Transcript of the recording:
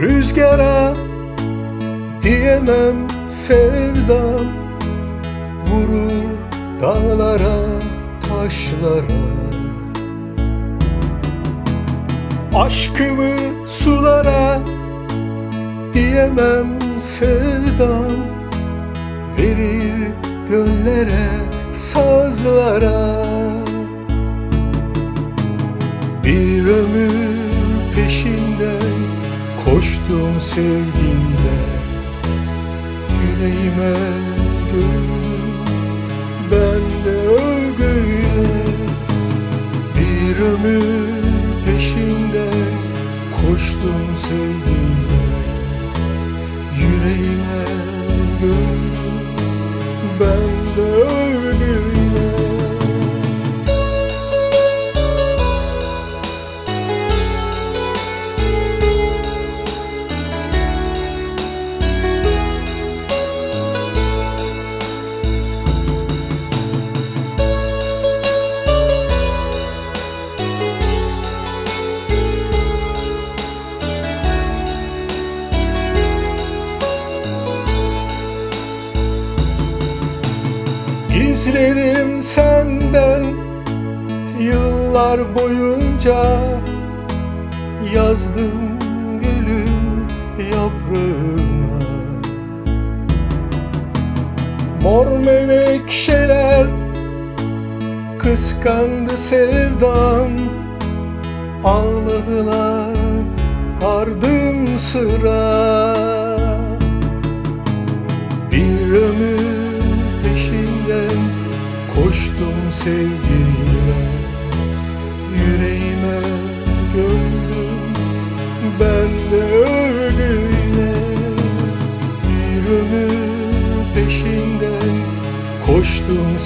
rüzgara Diyemem sevdam. Vurur dağlara taşlara. Aşkımı sulara Diyemem sevdam. Verir göllere sazlara. Bir ömür peşinden koştum sevgimde Yüreğime gönlüm ben de övgüyle Bir ömür Gizledim senden yıllar boyunca Yazdım gülüm yaprağına Mor menekşeler kıskandı sevdam Almadılar ardım sıra koştum sevgiyle Yüreğime gönlüm ben de öyle Bir ömür peşinden koştum